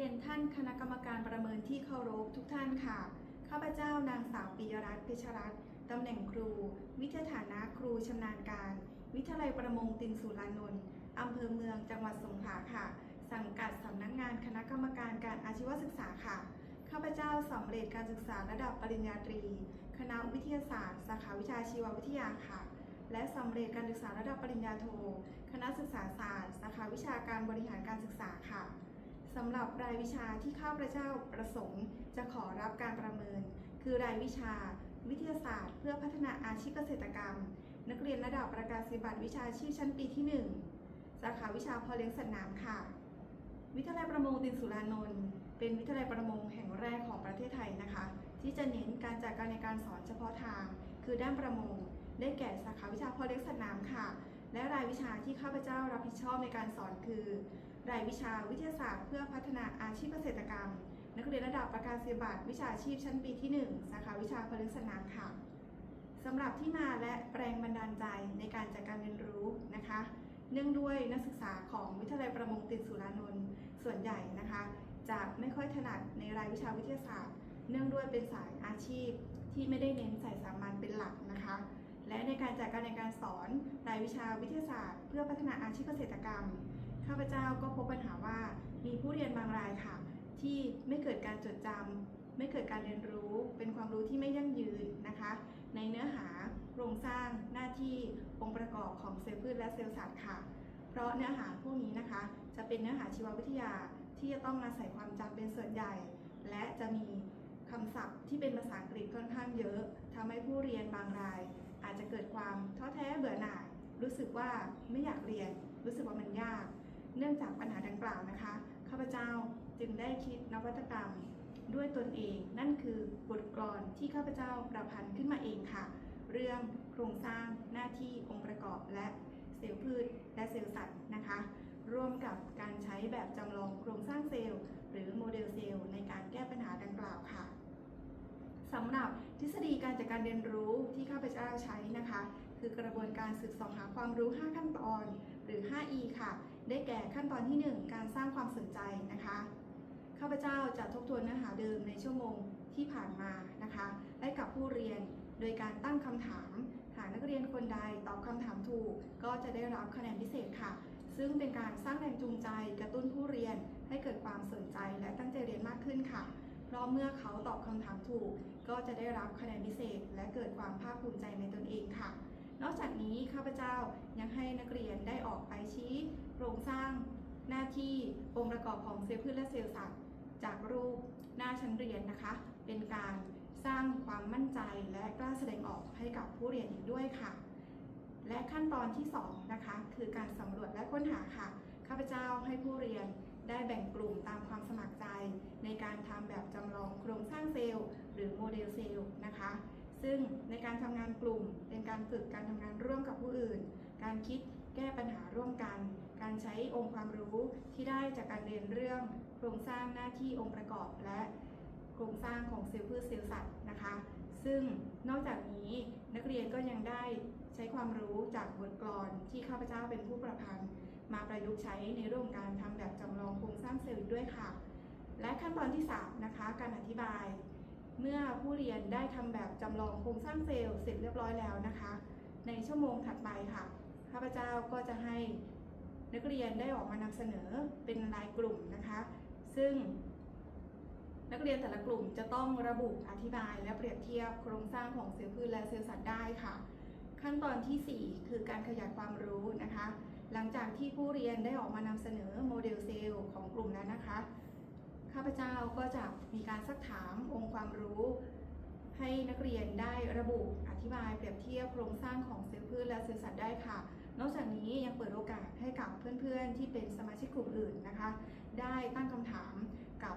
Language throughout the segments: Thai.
รียนท่านคณะกรรมการประเมินที่เคารพทุกท่านค่ะ ข้าพเจ้านางสาวปิยรัตน์เพชรรัตน์ตำแหน่งครู วิทยาฐานะครูชำนาญการ วิทยาลัยประมงตินสุรานนท์อำเภอเมืองจังหวัดสงขลาค่ะ สังกัดสำนักงานคณะกรรมการการอาชีวศึกษาค่ะ ข้าพเจ้าสำเร็จการศึกษาระดับปริญญาตรี คณะวิทยาศาสตร์ สาขาวิชาชีววิทยาค่ะ และสำเร็จการศึกษาระดับปริญญาโท คณะศึกษาศาสตร์ สาขาวิชาการบริหารการศึกษาค่ะ สำหรับรายวิชาที่ข้าพเจ้าประสงค์ จะขอรับการประเมิน คือรายวิชา วิทยาศาสตร์ เพื่อพัฒนาอาชีพเกษตรกรรม นักเรียนระดับประกาศนียบัตรวิชาชีพชั้นปีที่ 1 สาขาวิชาพอเลี้ยงสัตว์น้ำค่ะ วิทยาลัยประมงตินสุรานนท์เป็นวิทยาลัยประมงแห่งแรกของประเทศไทยนะคะ ที่จะเน้นการจัดการในการสอนเฉพาะทาง คือด้านประมง ได้แก่สาขาวิชาพอเลี้ยงสัตว์น้ำค่ะ และรายวิชาที่ข้าพเจ้ารับผิดชอบในการสอนคือ รายวิชาวิทยาศาสตร์ เพื่อพัฒนาอาชีพเกษตรกรรม นักเรียนระดับประกาศนียบัตรวิชาชีพชั้นปีที่ 1 สาขาวิชาพลิงสนามค่ะสำหรับที่มาและแรงบันดาลใจในการจัดการเรียนรู้นะคะ เนื่องด้วยนักศึกษาของวิทยาลัยประมงตินสุรานนท์ส่วนใหญ่นะคะ จะไม่ค่อยถนัดในรายวิชาวิทยาศาสตร์ เนื่องด้วยเป็นสายอาชีพที่ไม่ได้เน้นสายสามัญเป็นหลักนะคะ และในการจัดการในการสอนรายวิชาวิทยาศาสตร์ เพื่อพัฒนาอาชีพเกษตรกรรม ข้าพเจ้าก็พบปัญหาว่ามีผู้เรียนบางรายค่ะ ที่ไม่เกิดการจดจำไม่เกิดการเรียนรู้ เป็นความรู้ที่ไม่ยั่งยืนนะคะ ในเนื้อหาโครงสร้างหน้าที่องค์ประกอบของเซลล์พืชและเซลล์สัตว์ค่ะ เพราะเนื้อหาพวกนี้นะคะ จะเป็นเนื้อหาชีววิทยาที่จะต้องอาศัยความจำเป็นส่วนใหญ่ และจะมีคำศัพท์ที่เป็นภาษาอังกฤษค่อนข้างเยอะทำให้ผู้เรียนบางราย อาจจะเกิดความท้อแท้เบื่อหน่าย รู้สึกว่าไม่อยากเรียน รู้สึกว่ามันยาก เนื่องจากปัญหาดังกล่าวนะคะข้าพเจ้าจึงได้คิดนวัตกรรมด้วยตนเอง นั่นคือบทกลอนที่ข้าพเจ้าประพันธ์ขึ้นมาเองค่ะ เรื่องโครงสร้างหน้าที่องค์ประกอบและเซลล์พืชและเซลล์สัตว์นะคะร่วมกับการใช้แบบจำลองโครงสร้างเซลล์ หรือโมเดลเซลล์ในการแก้ปัญหาดังกล่าวค่ะสำหรับทฤษฎีการจัดการเรียนรู้ที่ข้าพเจ้าใช้นะคะ คือกระบวนการสืบเสอบหาความรู้ 5 ขั้นตอน หรือ 5E ค่ะ ได้แก่ขั้นตอนที่ 1 การสร้างความสนใจนะคะข้าพเจ้าจะทบทวนเนื้อหาเดิมในชั่วโมงที่ผ่านมานะคะให้กับผู้เรียนโดยการตั้งคำถาม หากนักเรียนคนใดตอบคำถามถูก ก็จะได้รับคะแนนพิเศษค่ะ ซึ่งเป็นการสร้างแรงจูงใจกระตุ้นผู้เรียนให้เกิดความสนใจและตั้งใจเรียนมากขึ้นค่ะ เพราะเมื่อเขาตอบคำถามถูก ก็จะได้รับคะแนนพิเศษ และเกิดความภาคภูมิใจในตนเองค่ะ นอกจากนี้ข้าพเจ้ายังให้นักเรียนได้ออกไปชี้โครงสร้างหน้าที่องค์ประกอบของเซลล์พืชและเซลล์สัตว์ จากรูปหน้าชั้นเรียนนะคะ เป็นการสร้างความมั่นใจและกล้าแสดงออกให้กับผู้เรียนอีกด้วยค่ะ และขั้นตอนที่2นะคะคือการสำรวจและค้นหาค่ะ ข้าพเจ้าให้ผู้เรียนได้แบ่งกลุ่มตามความสมัครใจ ในการทำแบบจำลองโครงสร้างเซลล์ หรือโมเดลเซลล์นะคะ ซึ่งในการทำงานกลุ่ม เป็นการฝึกการทำงานร่วมกับผู้อื่น การคิดแก้ปัญหาร่วมกัน การใช้องค์ความรู้ที่ได้จากการเรียนเรื่อง โครงสร้างหน้าที่องค์ประกอบและโครงสร้างของเซลล์พืชเซลล์สัตว์นะคะ ซึ่งนอกจากนี้นักเรียนก็ยังได้ใช้ความรู้จากบทกลอนที่ข้าพเจ้าเป็นผู้ประพันธ์ มาประยุกต์ใช้ในเรื่องการทำแบบจำลองโครงสร้างเซลล์ด้วยค่ะ และขั้นตอนที่ 3 นะคะ การอธิบาย เมื่อผู้เรียนได้ทำแบบจำลองโครงสร้างเซลล์เสร็จเรียบร้อยแล้วนะคะ ในชั่วโมงถัดไปค่ะข้าพเจ้าก็จะให้นักเรียนได้ออกมานำเสนอเป็นรายกลุ่มนะคะ ซึ่ง นักเรียนแต่ละกลุ่มจะต้องระบุอธิบายและเปรียบเทียบโครงสร้างของเซลล์พืชและเซลล์สัตว์ได้ค่ะ ขั้นตอนทีสี่4 คือการขยายความรู้นะคะ หลังจากที่ผู้เรียนได้ออกมานำเสนอโมเดลเซลล์ของกลุ่มนั้นนะคะ ข้าพเจ้าก็จะมีการซักถามองค์ความรู้ ให้นักเรียนได้ระบุอธิบายเปรียบเทียบโครงสร้างของเซลล์พืชและเซลล์สัตว์ได้ค่ะ นอกจากนี้ยังเปิดโอกาสให้กับเพื่อนๆ ที่เป็นสมาชิกกลุ่มอื่นนะคะ ได้ตั้งคำถามกับ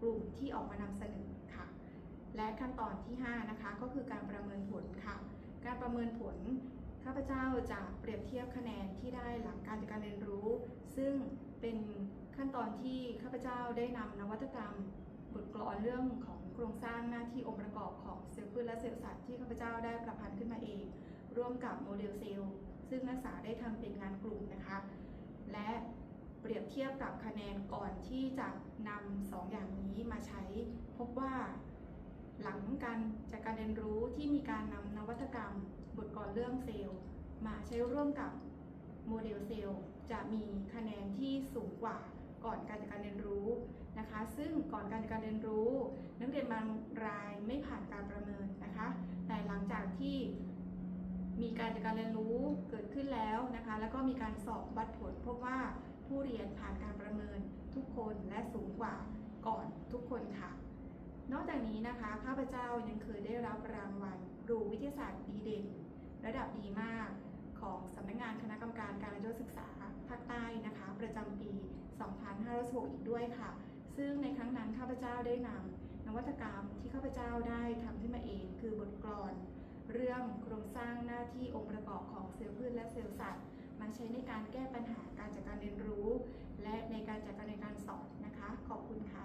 กลุ่มที่ออกมานำเสนอค่ะ และขั้นตอนที่ 5 นะคะ ก็คือการประเมินผลค่ะ การประเมินผลข้าพเจ้าจะเปรียบเทียบคะแนนที่ได้หลังการจัดการเรียนรู้ ซึ่งเป็น ขั้นตอนที่ข้าพเจ้าได้นำนวัตกรรมบทกลอนเรื่องของโครงสร้างหน้าที่องค์ประกอบของเซลล์พืชและเซลล์สัตว์ที่ข้าพเจ้าได้ประพันธ์ขึ้นมาเอง ร่วมกับโมเดลเซลล์ซึ่งนักศึกษาได้ทำเป็นงานกลุ่มนะคะ และเปรียบเทียบกับคะแนนก่อนที่จะนำสองอย่างนี้มาใช้ พบว่า หลังการจากการเรียนรู้ที่มีการนำนวัตกรรมบทกลอนเรื่องเซลล์ มาใช้ร่วมกับโมเดลเซลล์จะมีคะแนนที่สูงกว่า ก่อนการจัดการเรียนรู้นะคะ ซึ่งก่อนการจัดการเรียนรู้ นักเรียนบางรายไม่ผ่านการประเมินนะคะ แต่หลังจากที่มีการจัดการเรียนรู้เกิดขึ้นแล้วนะคะ แล้วก็มีการสอบวัดผลพบว่าผู้เรียนผ่านการประเมินทุกคนและสูงกว่าก่อนทุกคนค่ะ นอกจากนี้นะคะข้าพเจ้ายังเคยได้รับรางวัลครูวิทยาศาสตร์ดีเด่น ระดับดีมากของสำนักงานคณะกรรมการการยนรู้ศึกษาภาคใต้นะคะ ประจำปี 2516อีกด้วยค่ะ ซึ่งในครั้งนั้นข้าพเจ้าได้นำนวัตกรรมที่ข้าพเจ้าได้ทำขึ้นมาเอง คือบทกลอน เรื่องโครงสร้างหน้าที่องค์ประกอบของเซลล์พืชและเซลล์สัตว์มาใช้ในการแก้ปัญหาการจัดการเรียนรู้ และในการจัดการในการสอนนะคะ ขอบคุณค่ะ